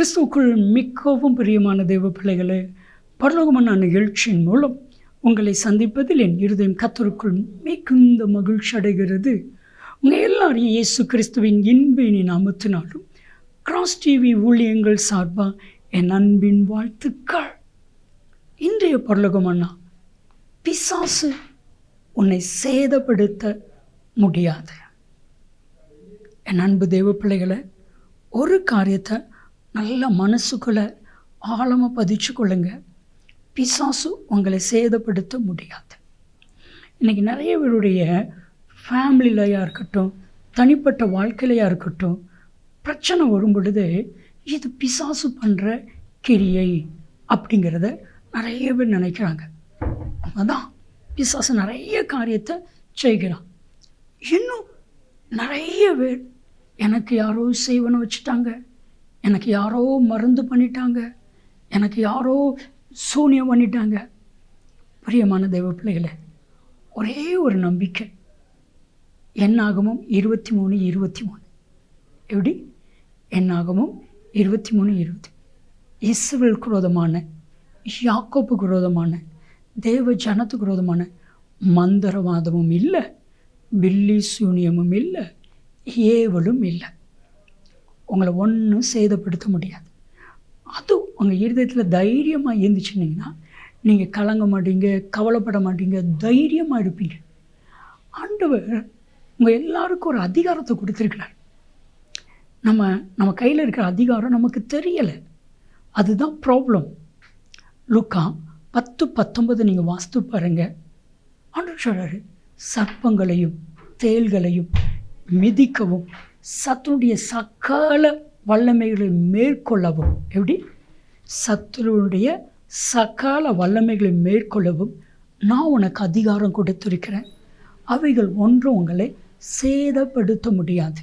கிறிஸ்துவுக்குள் மிகவும் பிரியமான தெய்வ பிள்ளைகளே பரலோகமான நிகழ்ச்சியின் மூலம் உங்களை சந்திப்பதில் என் இருதயம் கத்தருக்குள் மிகுந்த மகிழ்ச்சி அடைகிறது. உங்கள் எல்லாரையும் இயேசு கிறிஸ்துவின் இன்பினி நாமத்தினாலும் கிராஸ் டிவி ஊழியங்கள் சார்பாக என் அன்பின் வாழ்த்துக்கள். இன்றைய பரலோகமண்ணா பிசாசு உன்னை சேதப்படுத்த முடியாது. என் அன்பு தெய்வ பிள்ளைகளை ஒரு காரியத்தை நல்ல மனசுக்குள்ளே ஆழமாக பதிச்சு கொள்ளுங்க. பிசாசு உங்களை சேதப்படுத்த முடியாது. இன்றைக்கி நிறைய பேருடைய ஃபேமிலிலையாக இருக்கட்டும் தனிப்பட்ட வாழ்க்கையிலையாக இருக்கட்டும் பிரச்சனை வரும் பொழுது இது பிசாசு பண்ணுற கிரியை அப்படிங்கிறத நிறைய பேர் நினைக்கிறாங்க. அதான் பிசாசு நிறைய காரியத்தை செய்கிறான். இன்னும் நிறைய பேர் எனக்கு யாரோ செய்வனை வச்சுட்டாங்க. எனக்கு யாரோ மருந்து பண்ணிட்டாங்க. எனக்கு யாரோ சூனியம் பண்ணிட்டாங்க. பிரியமான தெய்வ பிள்ளைகளை ஒரே ஒரு நம்பிக்கை. என்னாகமும் இருபத்தி மூணு இருபத்தி மூணு எப்படி? என்னாகமும் இருபத்தி மூணு இருபத்தி. இஸ்ரவேல் குரோதமான யாக்கோப்பு குரோதமான தேவ ஜனத்துக்கு விரோதமான மந்திரவாதமும் இல்லை பில்லி சூனியமும் இல்லை ஏவலும் இல்லை. உங்களை ஒன்றும் சேதப்படுத்த முடியாது. அது உங்கள் இருதயத்தில் தைரியமாக இருந்துச்சுன்னிங்கன்னா நீங்கள் கலங்க மாட்டீங்க கவலைப்பட மாட்டீங்க தைரியமாக இருப்பீங்க. ஆண்டவர் உங்கள் எல்லாருக்கும் ஒரு அதிகாரத்தை கொடுத்துருக்கிறார். நம்ம நம்ம கையில் இருக்கிற அதிகாரம் நமக்கு தெரியலை. அதுதான் ப்ராப்ளம் லுக்கா பத்து பத்தொன்பது நீங்கள் வாஸ்து பாருங்கள் ஆண்டு சொல்கிறாரு சர்ப்பங்களையும் தேள்களையும் மிதிக்கவும் சத்துனுடைய சக்கால வல்லமைகளை மேற்கொள்ளவும். எப்படி? சத்துருடைய சக்கால வல்லமைகளை மேற்கொள்ளவும் நான் உனக்கு அதிகாரம் கொடுத்துருக்கிறேன். அவைகள் ஒன்றும் உங்களை சேதப்படுத்த முடியாது.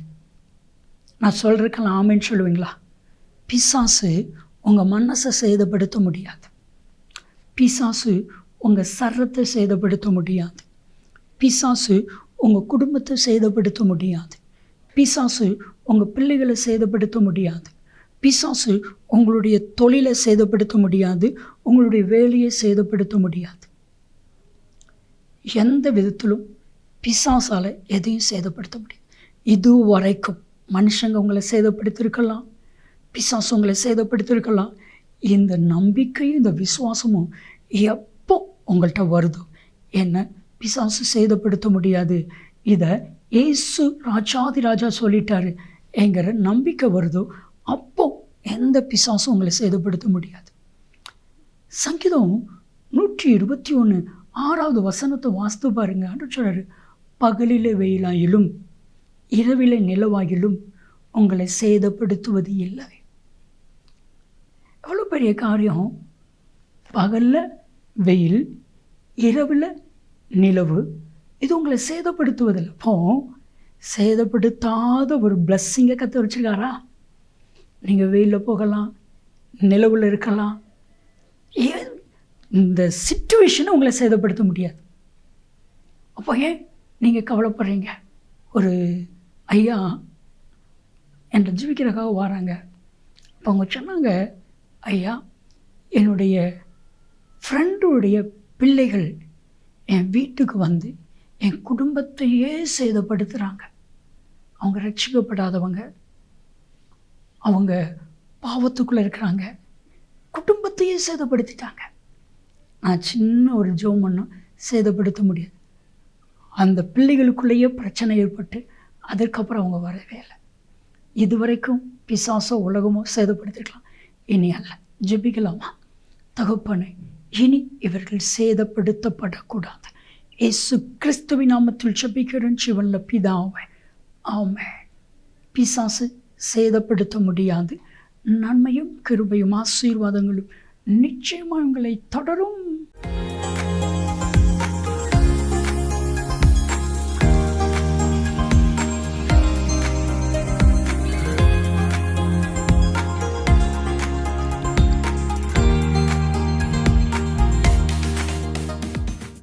நான் சொல்கிறக்கெல்லாம் ஆமைன்னு சொல்லுவீங்களா? பிசாசு உங்கள் மனசை சேதப்படுத்த முடியாது. பிசாசு உங்கள் சரத்தை சேதப்படுத்த முடியாது. பிசாசு உங்கள் குடும்பத்தை சேதப்படுத்த முடியாது. பிசாசு உங்கள் பிள்ளைகளை சேதப்படுத்த முடியாது. பிசாசு உங்களுடைய தொழிலை சேதப்படுத்த முடியாது. உங்களுடைய வேலையை சேதப்படுத்த முடியாது. எந்த விதத்திலும் பிசாசால் எதையும் சேதப்படுத்த முடியாது. இது வரைக்கும் மனுஷங்க உங்களை சேதப்படுத்தியிருக்கலாம் பிசாசு உங்களை சேதப்படுத்தியிருக்கலாம் இந்த நம்பிக்கையும் இந்த விசுவாசமும் எப்போ உங்கள்கிட்ட வருதோ என்ன பிசாசு சேதப்படுத்த முடியாது. இதை ஏசு ராஜாதி ராஜா சொல்லிட்டாரு. என்கிற நம்பிக்கை வருதோ அப்போ எந்த பிசாசும் உங்களை சேதப்படுத்த முடியாது. சங்கீதம் நூற்றி இருபத்தி ஒன்று ஆறாவது வசனத்தை வாஸ்து பாருங்க. அப்படின்னு சொல்கிறாரு பகலிலே வெயிலாயிலும் இரவிலே நிலவாயிலும் உங்களை சேதப்படுத்துவது இல்லை. எவ்வளோ பெரிய காரியம். பகலில் வெயில் இரவில் நிலவு இது உங்களை சேதப்படுத்துவதில்லை. அப்போ சேதப்படுத்தாத ஒரு பிளஸ்ஸிங்கை கற்று வச்சுருக்காரா? நீங்கள் வெயிலில் போகலாம் நிலவில் இருக்கலாம். ஏன் இந்த சுச்சுவேஷனை உங்களை சேதப்படுத்த முடியாது? அப்போ ஏன் நீங்கள் கவலைப்படுறீங்க? ஒரு ஐயா என்ற ஜீவிக்கிறக்காக வராங்க. அப்போ அவங்க சொன்னாங்க ஐயா என்னுடைய ஃப்ரெண்டுடைய பிள்ளைகள் என் வீட்டுக்கு வந்து என் குடும்பத்தையே சேதப்படுத்துகிறாங்க அவங்க ரட்சிக்கப்படாதவங்க. அவங்க பாவத்துக்குள்ளே இருக்கிறாங்க. குடும்பத்தையே சேதப்படுத்திட்டாங்க. நான் சின்ன ஒரு ஜோம் பண்ணோம் சேதப்படுத்த முடியாது. அந்த பிள்ளைகளுக்குள்ளேயே பிரச்சனை ஏற்பட்டு அதற்கப்புறம் அவங்க வரவே இல்லை. இதுவரைக்கும் பிசாசோ உலகமோ சேதப்படுத்திக்கலாம் இனி அல்ல. ஜெபிக்கலாமா? தகப்பனை இனி இவர்கள் சேதப்படுத்தப்படக்கூடாது. இயேசு கிறிஸ்துவ நாமத்தில் ஜெபிக்கிறேன் சிவன்ல பிதாவை. ஆமே பிசாசு சேதப்படுத்த முடியாது. நன்மையும் கிருபையும் ஆசீர்வாதங்களும் நிச்சயமாக உங்களை தொடரும்.